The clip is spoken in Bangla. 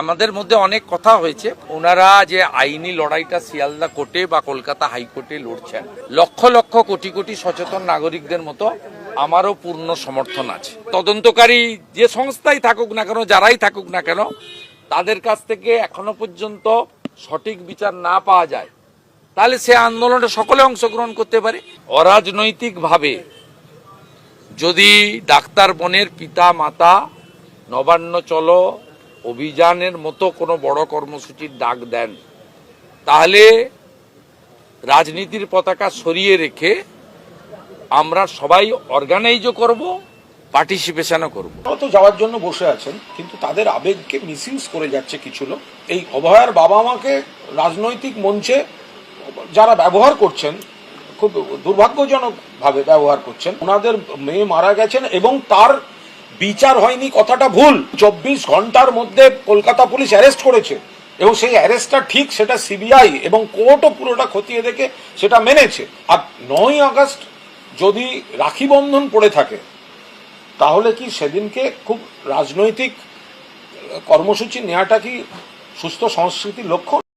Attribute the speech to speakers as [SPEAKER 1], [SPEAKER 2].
[SPEAKER 1] আমাদের মধ্যে অনেক কথা হয়েছে। ওনারা যে আইনি লড়াইটা শিয়ালদা কোর্টে বা কলকাতা হাইকোর্টে লড়ছেন, লক্ষ লক্ষ কোটি কোটি সচেতন নাগরিকদের মতো আমারও পূর্ণ সমর্থন আছে। তদন্তকারী যে সংস্থাই থাকুক না কেন, যারাই থাকুক না কেন, তাদের কাছ থেকে এখনও পর্যন্ত সঠিক বিচার না পাওয়া যায়, তাহলে সে আন্দোলনে সকলে অংশগ্রহণ করতে পারে। অরাজনৈতিকভাবে যদি ডাক্তার বোনের পিতা মাতা নবান্ন চলো অভিযানের মতো কোনো বড় কর্মসূচির ডাক দেন। তাহলে রাজনীতির পতাকা সরিয়ে রেখে আমরা সবাই অর্গানাইজও করব পার্টিসিপেশনও করব।
[SPEAKER 2] তো যাওয়ার জন্য বসে আছেন, কিন্তু তাদের আবেগকে মিসইউজ করে যাচ্ছে কিছু লোক। এই অভয়ার বাবা মাকে রাজনৈতিক মঞ্চে যারা ব্যবহার করছেন, খুব দুর্ভাগ্যজনক ভাবে ব্যবহার করছেন, ওনাদের মেয়ে মারা গেছেন এবং তার বিচার হয়নি কথাটা ভুল। চব্বিশ ঘণ্টার মধ্যে কলকাতা পুলিশ অ্যারেস্ট করেছে। এবং সেই অ্যারেস্টটা ঠিক সেটা সিবিআই এবং কোর্টও পুরোটা খতিয়ে দেখে সেটা মেনেছে। আর নয় আগস্ট যদি রাখি বন্ধন পড়ে থাকে, তাহলে কি সেদিনকে খুব রাজনৈতিক কর্মসূচি নেওয়াটা কি সুস্থ সংস্কৃতির লক্ষ্য